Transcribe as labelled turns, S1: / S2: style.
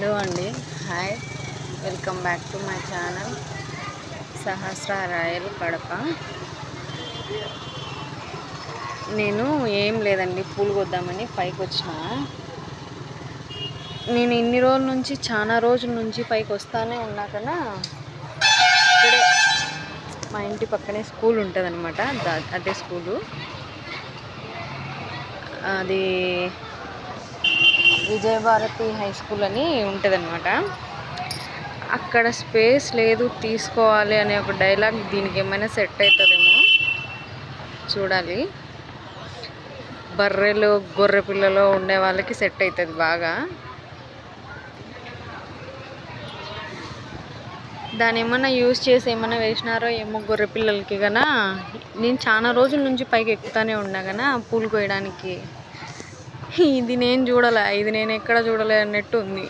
S1: Hello అండి. Hi. Welcome back to my channel. Sahasra royal Kadapa. నేను ఏం లేదండి పూలు కొద్దామని పైకి వచ్చిన. నేను ఇన్ని రోజుల నుంచి చాలా రోజుల నుంచి పైకి వస్తానే ఉన్నా కదా. ఇక్కడే మా ఇంటి పక్కనే స్కూల్ ఉంటుంది అనమాట అదే స్కూలు. అది విజయభారతి హై స్కూల్ అని ఉంటుందన్నమాట. అక్కడ స్పేస్ లేదు తీసుకోవాలి అనే ఒక డైలాగ్ దీనికి ఏమైనా సెట్ అవుతుందేమో చూడాలి. బర్రెలు గొర్రె పిల్లలు ఉండే వాళ్ళకి సెట్ అవుతుంది బాగా. దాన్ని ఏమన్నా యూజ్ చేసి ఏమైనా వేసినారో ఏమో గొర్రె పిల్లలకి కన్నా నేను చాలా రోజుల నుంచి పైకి ఎక్కుతానే ఉన్నా కన్నా పూలు కోయడానికి. ఇది నేను చూడలే ఇది నేను ఎక్కడ చూడలే అన్నట్టు ఉంది.